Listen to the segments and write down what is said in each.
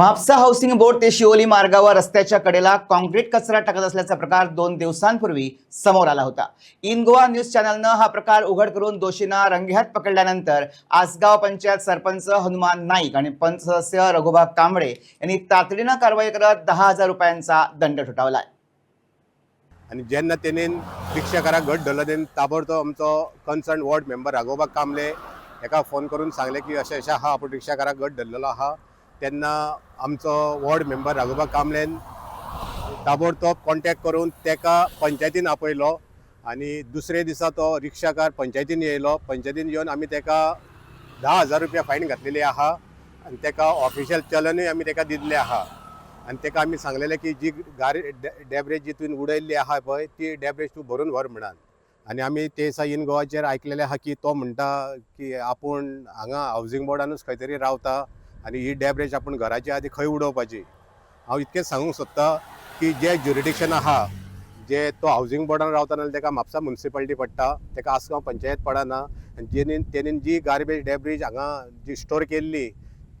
Mapusa housing board ते शिवोली मार्गावर रस्त्याच्या कडेला कॉन्क्रीट कचरा टाकत असल्याचा प्रकार दोन दिवसांपूर्वी समोर आला होता. इन गोवा न्यूज चॅनलनं हा प्रकार उघड करून दोषींना रंगेहात पकडल्यानंतर आसगाव पंचायत सरपंच हनुमान नाईक आणि पंच सदस्य रघुबा कांबळे यांनी तातडीनं कारवाई करत दहा हजार रुपयांचा दंड ठोठावलाय. आणि जेन्ना तेणेन रिक्षाकाराक घट धरलो तेन्ना ताबडतोब आमचो concern ward member Raghoba Kamble एका फोन करून सांगले की अशें अशें आहा आपूण रिक्षाकाराक घट धरलेलो आहा तेन्ना आमचो वॉर्ड मेंबर राघोबा कामलेन ताबडतोब कॉन्टॅक्ट करून तेका पंचायतीन आपयलो आनी दुसरे दिसा तो रिक्षाकार पंचायतीन येयलो. पंचायतीन येवन आमी तेका धा हजार रुपया फायन घातलेली आहा आनी तेका ऑफिशियल चलनूय आमी तेका दिल्लें आहा. आनी तेका आमी सांगलेलें की जी गाडी डॅबरेज जी तुवें उडयल्ली आहा पळय ती डॅबरेज तूं भरून व्हर म्हणून आनी आमी ते दिसा इन गोवाचेर आयकलेलें आहा की तो म्हणटा की आपूण हांगा हावजींग बोर्डानूच खंय तरी रावता. आनी ही डॅब्रेज आपूण घराच्या आदी खंय उडोवपाची. हांव इतकेंच सांगूंक सोदतां की जे ज्युरिडिक्शन आहा जे तो हावजींग बोर्डान रावता नाल्यार तेका म्हापसा मुन्सिपालिटी पडटा तेका आसगांव पंचायत पडना आनी जेणी तेणीन जी गार्बेज डॅब्रेज हांगा जी स्टोर केल्ली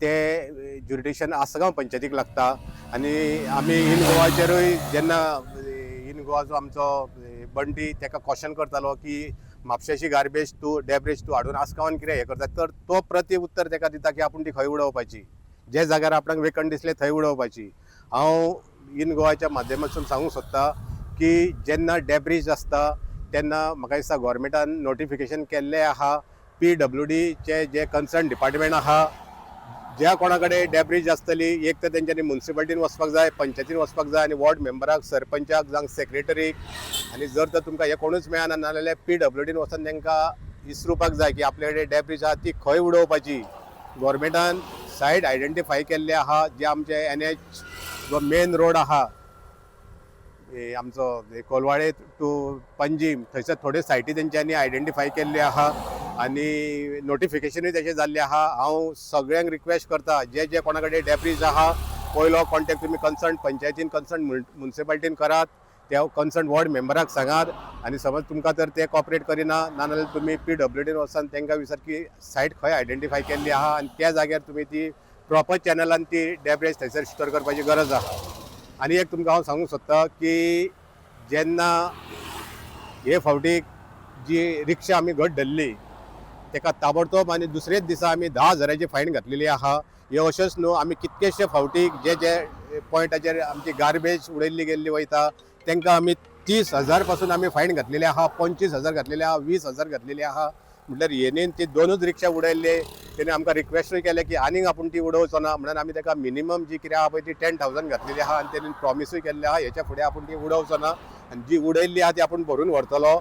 ते ज्युरिडिक्शन आसगांव पंचायतीक लागता. आनी आमी इन गोवाचेरूय जेन्ना इन गोवा जो आमचो बंटी तेका क्वेश्चन करतालो की म्हापशाची गार्बेज तूं डॅब्रेज तूं हाडून आसगांवान कितें हें करता तर तो प्रति उत्तर तेका दिता की आपूण ती खंय उडोवपाची. जे जाग्यार आपणाक वेकंट दिसले थंय उडोवपाची. हांव इन गोवाच्या माध्यमांतसून सांगूंक सोदतां की जेन्ना डॅब्रीज आसता तेन्ना म्हाका दिसता गोवोरमेंटान नोटिफिकेशन केल्लें आहा. पी डब्ल्यू डीचे जे कन्सर्न डिपार्टमेंट आहा ज्या कोणा कडेन डॅब्रीज आसतली एक तर तेंच्यांनी म्युन्सिपाल्टीन वचपाक जाय पंचायतीन वचपाक जाय आनी वॉर्ड मेंबराक सरपंचाक जावं सेक्रेटरीक आनी जर तर तुमकां हे कोणूच मेळना नाजाल्यार पी डब्ल्यू डीन वचून तेंकां विसरुपाक जाय की आपले कडेन डॅब्रीज आहा ती खंय उडोवपाची. गोवोरमेंटान सायट आयडेंटिफाय केल्ले आहा जे आमचे एन एच जो मेन रोड आहा. आमचो कोलवाळे टू पंजीम थंयसर थोड्यो सायटी तेंच्यांनी आयडेंटिफाय केल्ल्यो आहा. आनी नोटिफिकेशनूय तशें जाल्लें आहा हांव सगळ्यांक रिक्वेस्ट करता. जे जे कोणा कडेन डॅब्रीज आहा पयलो कॉन्टॅक्ट तुमी कन्सर्न पंचायतीन कन्सर्न मुन्सिपाल्टीन करात त्या कन्सर्न वॉर्ड मेंबराक सांगात. आनी समज तुमकां तर ते कॉपरेट करिना ना जाल्यार तुमी पी डब्ल्यू डीन वचून तांकां विचार सायट खंय आयडेंटिफाय केल्ली आहा आनी त्या जाग्यार तुमी ती प्रॉपर चॅनलान ती डॅब्रेज थंयसर स्टोर करपाची गरज आहा. आनी एक तुमकां हांव सांगूंक सोदतां की जेन्ना हे फावटी जी रिक्षा आमी घट धरली तेका ताबडतोब आनी दुसरेच दिसा आमी धा हजाराची फायन घातलेली आहा. ह्यो अशेंच न्हू आमी कितकेशे फावटी जे जे पॉयंटाचेर आमची गार्बेज उडयल्ली गेल्ली वयता तांकां आमी तीस हजारपासून आमी फायन घातलेली आहा. पंचवीस हजार घातलेले आहा वीस हजार घातलेली आहा. म्हटल्यार येणेन ती दोनूच रिक्षा उडयल्ले तेणे आमकां रिक्वेस्टूय केलें की आनीक आपूण ती उडोवचो ना म्हणून आमी ताका मिनिमम जी कितें आहा पळय ती टेन थावजंड घातलेली आहा. आनी तेणेन प्रॉमिसूय केल्ली आहा हेच्या फुडें आपूण ती उडोवचो ना. आनी जी उडयल्ली आहा ती आपूण भरून व्हरतलो